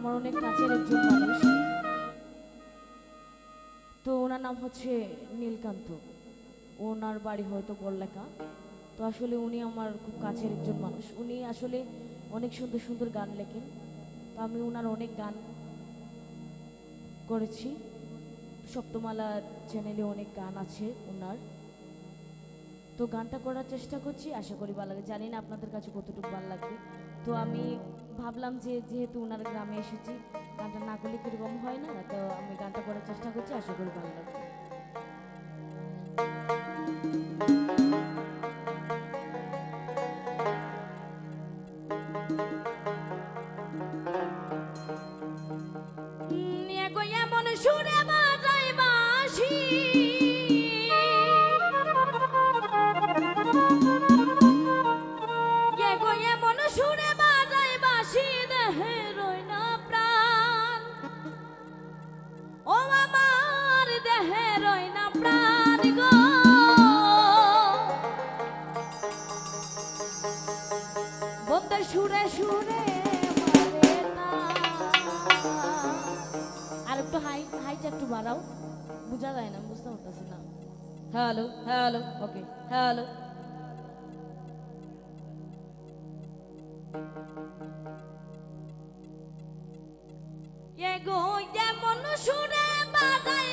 আমার অনেক কাছের একজন মানুষ। তো ওনার নাম হচ্ছে নীলকান্ত। ওনার বাড়ি হয়তো বড়লেখা তো আসলে উনি আমার খুব কাছের একজন মানুষ। উনি আসলে অনেক সুন্দর সুন্দর গান লেখেন। তো আমি ওনার অনেক গান করেছি। সপ্তমালা চ্যানেলে অনেক গান আছে ওনার তো গানটা করার চেষ্টা করছি। আশা করি ভালো লাগে। জানি না আপনাদের কাছে কতটুকু ভালো লাগবে তো আমি ভাবলাম যে যেহেতু ওনার গ্রামে এসেছি, গানটা না করলে কীরকম হয় না, তো আমি গানটা করার চেষ্টা করছি, আশা করি ভালো লাগবে। সুরে সুরে আর একটু হাই হাইটা একটু বাড়াও। বোঝা যায় না বুঝতে পারতেছি না। Hello hello, okay, hello. এগো, যেমন সুরে বাজায়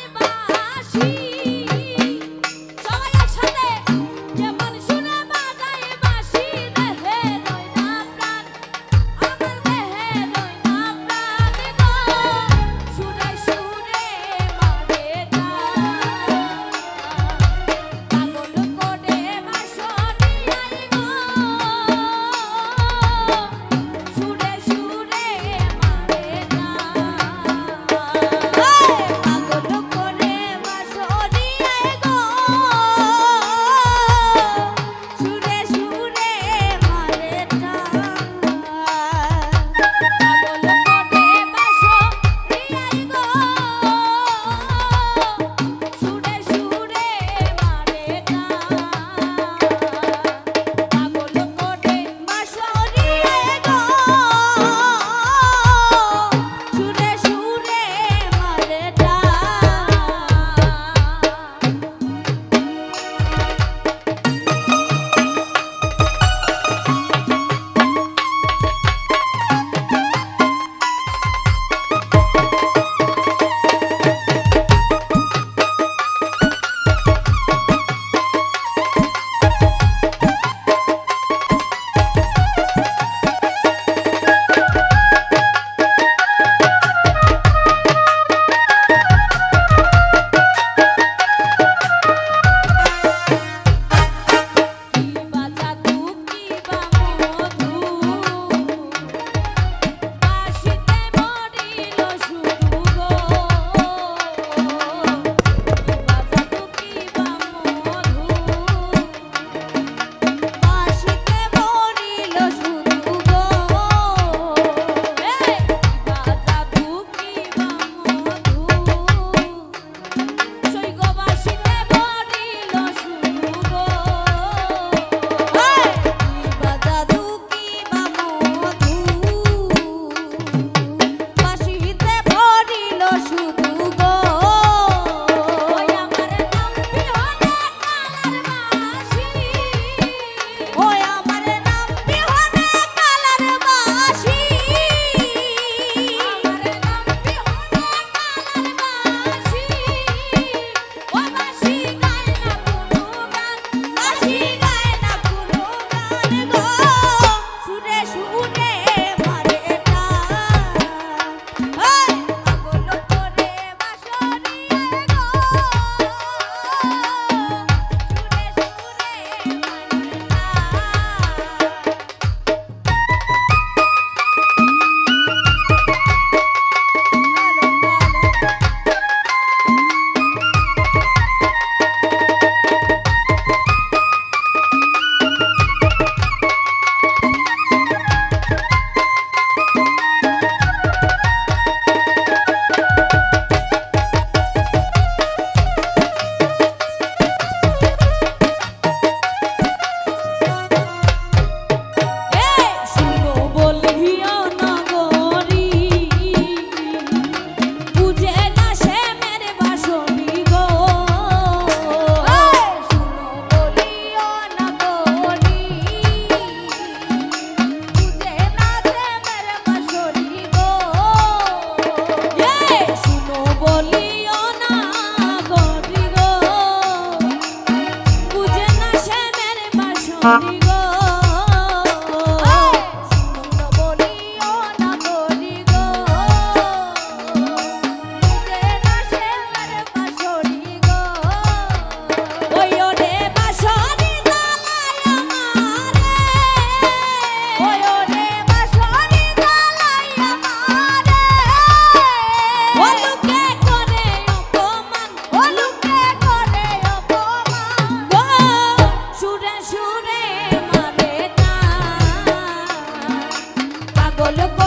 সকল